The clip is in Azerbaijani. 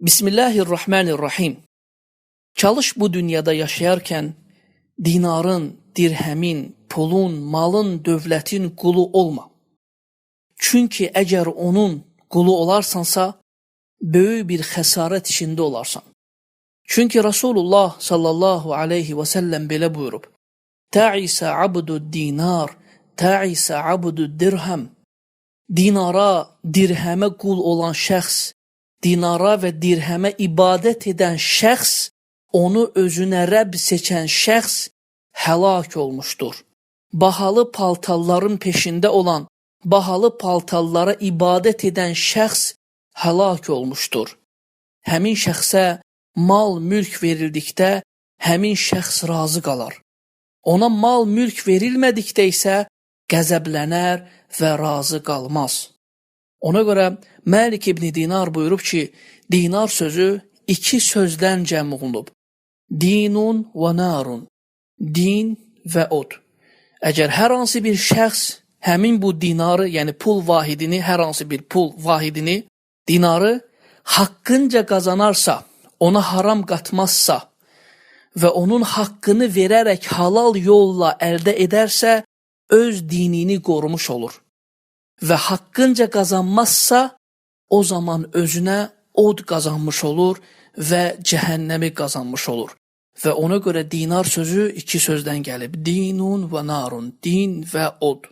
Bismillahirrahmanirrahim. Çalış bu dünyada yaşayarkən dinarın, dirhəmin, pulun, malın, dövlətin qulu olma. Çünki əgər onun qulu olarsansa, böyük bir xəsarət içində olarsan. Çünki Rasulullah sallallahu aleyhi və səlləm belə buyurub: Ta'isə abdu dinar, ta'isə abdu dirhəm. Dinara, dirhəmə qul olan şəxs, dinara və dirhəmə ibadət edən şəxs, onu özünə Rəbb seçən şəxs həlak olmuşdur. Bahalı paltarların peşində olan, bahalı paltarlara ibadət edən şəxs həlak olmuşdur. Həmin şəxsə mal, mülk verildikdə həmin şəxs razı qalar. Ona mal, mülk verilmədikdə isə qəzəblənər və razı qalmaz. Ona görə Məlik ibn Dinar buyurub ki, dinar sözü iki sözdən cəm olunub. Dinun və narun. Din və od. Əgər hər hansı bir şəxs həmin bu dinarı, yəni pul vahidini, hər hansı bir pul vahidini, dinarı haqqınca qazanarsa, ona haram qatmazsa və onun haqqını verərək halal yolla əldə edərsə, öz dinini qorumuş olur. ve hakkınca kazanmazsa o zaman özüne od kazanmış olur ve cehennemi kazanmış olur. Ve ona göre dinar sözü iki sözden gelip dinun ve narun, din ve od.